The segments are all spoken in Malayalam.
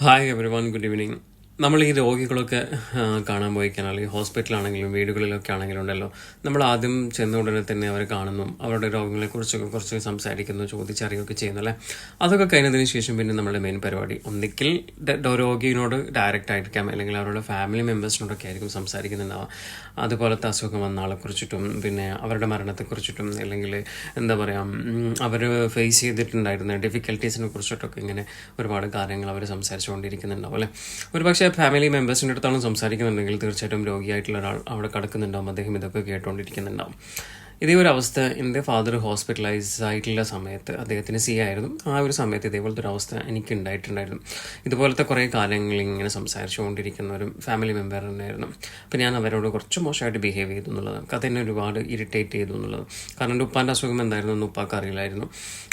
Hi everyone, good evening. നമ്മൾ ഈ രോഗികളൊക്കെ കാണാൻ പോയി കഴിഞ്ഞാൽ ഈ ഹോസ്പിറ്റലാണെങ്കിലും വീടുകളിലൊക്കെ ആണെങ്കിലും ഉണ്ടല്ലോ നമ്മൾ ആദ്യം ചെന്ന ഉടനെ തന്നെ അവരെ കാണുന്നു. അവരുടെ രോഗങ്ങളെക്കുറിച്ചൊക്കെ കുറച്ച് സംസാരിക്കുന്നു ചോദിച്ചറിയുകയൊക്കെ ചെയ്യുന്നല്ലേ അതൊക്കെ കഴിഞ്ഞതിന് ശേഷം പിന്നെ നമ്മുടെ മെയിൻ പരിപാടി. ഒന്നിക്കിൽ രോഗിയോട് ഡയറക്റ്റ് ആയിരിക്കാം അല്ലെങ്കിൽ അവരുടെ ഫാമിലി മെമ്പേഴ്സിനോടൊക്കെ ആയിരിക്കും സംസാരിക്കുന്നുണ്ടാവുക. അതുപോലത്തെ അസുഖം വന്ന ആളെക്കുറിച്ചിട്ടും പിന്നെ അവരുടെ മരണത്തെക്കുറിച്ചിട്ടും അല്ലെങ്കിൽ എന്താ പറയുക അവർ ഫേസ് ചെയ്തിട്ടുണ്ടായിരുന്ന ഡിഫിക്കൽട്ടീസിനെ കുറിച്ചിട്ടൊക്കെ ഇങ്ങനെ ഒരുപാട് കാര്യങ്ങൾ അവർ സംസാരിച്ചുകൊണ്ടിരിക്കുന്നുണ്ടാവും അല്ലേ? ഒരു പക്ഷേ ഫാമിലി മെമ്പേഴ്സിന്റെ അടുത്താണ് സംസാരിക്കുന്നുണ്ടെങ്കിൽ തീർച്ചയായിട്ടും രോഗിയായിട്ടുള്ള ഒരാൾ അവിടെ കിടക്കുന്നുണ്ടാവും. അദ്ദേഹം ഇതൊക്കെ കേട്ടുകൊണ്ടിരിക്കുന്നുണ്ടാവും ഇതേ ഒരു അവസ്ഥ എന്റെ ഫാദർ ഹോസ്പിറ്റലൈസ് ആയിട്ടുള്ള സമയത്ത് അദ്ദേഹത്തിന് സി ആയിരുന്നു. ആ ഒരു സമയത്ത് ഇതേപോലത്തെ ഒരു അവസ്ഥ എനിക്ക് ഉണ്ടായിട്ടുണ്ടായിരുന്നു ഇതുപോലത്തെ കുറേ കാലങ്ങൾ ഇങ്ങനെ സംസാരിച്ചുകൊണ്ടിരിക്കുന്ന ഒരു ഫാമിലി മെമ്പർ തന്നെയായിരുന്നു. അപ്പോൾ ഞാൻ അവരോട് കുറച്ച് മോശമായിട്ട് ബിഹേവ് ചെയ്തു എന്നുള്ളത് അത് എന്നെ ഒരുപാട് ഇറിറ്റേറ്റ് ചെയ്തു എന്നുള്ളത് കാരണം എന്റെ ഉപ്പാന്റെ അസുഖം എന്തായിരുന്നു എന്ന് ഉപ്പാക്ക് അറിയില്ലായിരുന്നു.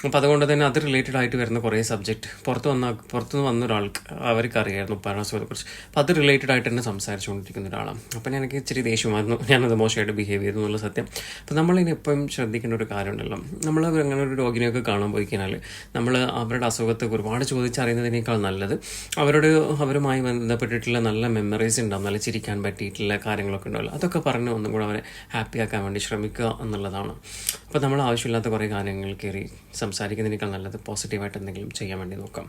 അപ്പോൾ അതുകൊണ്ട് തന്നെ അത് റിലേറ്റഡ് ആയിട്ട് വരുന്ന കുറേ സബ്ജക്റ്റ് പുറത്ത് വന്ന പുറത്തുനിന്ന് വന്ന ഒരാൾക്ക് അവർക്ക് അറിയായിരുന്നു ഉപ്പാന്റെ അസുഖത്തെക്കുറിച്ച്. അപ്പോൾ അത് റിലേറ്റഡ് ആയിട്ട് തന്നെ സംസാരിച്ചുകൊണ്ടിരിക്കുന്ന ഒരാളാണ്. അപ്പം എനിക്ക് ഇച്ചിരി ദേഷ്യമായിരുന്നു. ഞാനത് മോശമായിട്ട് ബിഹേവ് ചെയ്തു എന്നുള്ള സത്യം. അപ്പം നമ്മളിനി എപ്പോഴും ശ്രദ്ധിക്കേണ്ട ഒരു കാര്യമുണ്ടല്ലോ. നമ്മൾ അങ്ങനെ ഒരു രോഗിനെയൊക്കെ കാണാൻ പോയി കഴിഞ്ഞാൽ നമ്മൾ അവരുടെ അസുഖത്തെ ഒരുപാട് ചോദിച്ചറിയുന്നതിനേക്കാൾ നല്ലത് അവരോട് അവരുമായി ബന്ധപ്പെട്ടിട്ടുള്ള നല്ല മെമ്മറീസ് ഉണ്ടാവും നല്ല ചിരിക്കാൻ പറ്റിയിട്ടുള്ള കാര്യങ്ങളൊക്കെ ഉണ്ടാവില്ല അതൊക്കെ പറഞ്ഞ് ഒന്നും കൂടെ അവരെ ഹാപ്പി ആക്കാൻ വേണ്ടി ശ്രമിക്കുക എന്നുള്ളതാണ്. അപ്പോൾ നമ്മൾ ആവശ്യമില്ലാത്ത കുറേ കാര്യങ്ങൾ കയറി സംസാരിക്കുന്നതിനേക്കാൾ നല്ലത് പോസിറ്റീവായിട്ട് എന്തെങ്കിലും ചെയ്യാൻ വേണ്ടി നോക്കാം.